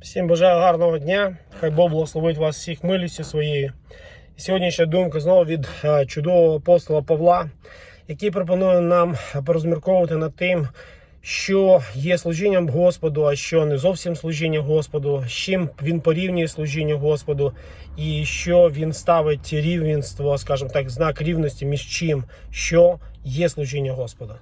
Всім бажаю гарного дня. Хай Бог благословить вас всіх милістю своєю. І сьогоднішня думка знову від е, чудового апостола Павла, який пропонує нам порозмірковувати над тим, що є служінням Господу, а що не зовсім служіння Господу, з чим він порівнює служіння Господу, і що він ставить рівенство, скажімо так, знак рівності між чим, що є служіння Господу.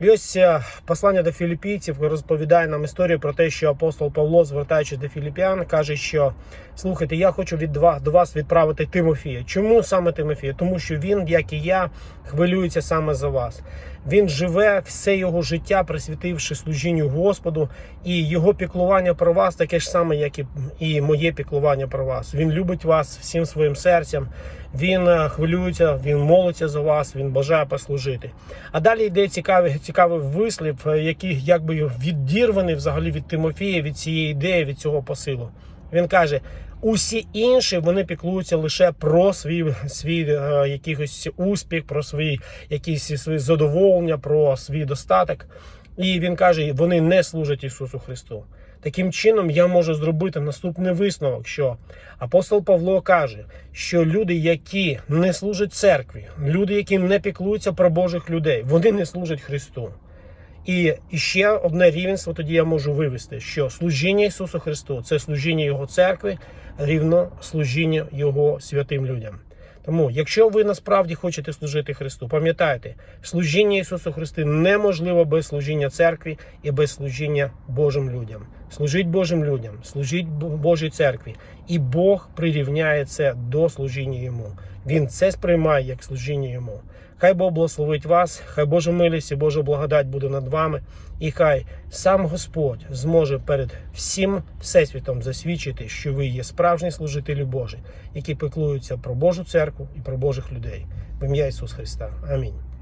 І ось е, послання до філіппійців розповідає нам історію про те, що апостол Павло, звертаючись до філіппіан, каже, що слухайте, я хочу від до вас відправити Тимофія. Чому саме Тимофія? Тому що він, як і я, хвилюється саме за вас. Він живе все його життя, присвятивши служінню Господу, і його піклування про вас таке ж саме, як і, і моє піклування про вас. Він любить вас всім своїм серцем. Він е, хвилюється, він молиться за вас, він бажає послужити. А далі йде цікавий, цікавий вислів, е, який якби відірваний взагалі від Тимофія, від цієї ідеї, від цього посилу. Він каже: усі інші вони піклуються лише про свій свій е, якийсь успіх, про свій якісь свої задоволення, про свій достаток. І він каже: вони не служать Ісусу Христу. Таким чином, я можу зробити наступний висновок, що апостол Павло каже, що люди, які не служать церкві, люди, які не піклуються про Божих людей, вони не служать Христу. І ще одне рівенство тоді я можу вивести, що служіння Ісусу Христу це служіння Його церкви, рівно служіння Його святим людям. Тому, якщо ви насправді хочете служити Христу, пам'ятайте, служіння Ісусу Христу неможливо без служіння церкві і без служіння Божим людям. Служіть Божим людям, служіть Божій церкві, і Бог прирівняє це до служіння йому. Він це сприймає як служіння йому. Хай Бог благословить вас, хай Божа милість і Божа благодать буде над вами, і хай сам Господь зможе перед всім всесвітом засвідчити, що ви є справжні служителі Божі, які піклуються про Божу церкву і про Божих людей. В ім'я Ісуса Христа. Амінь.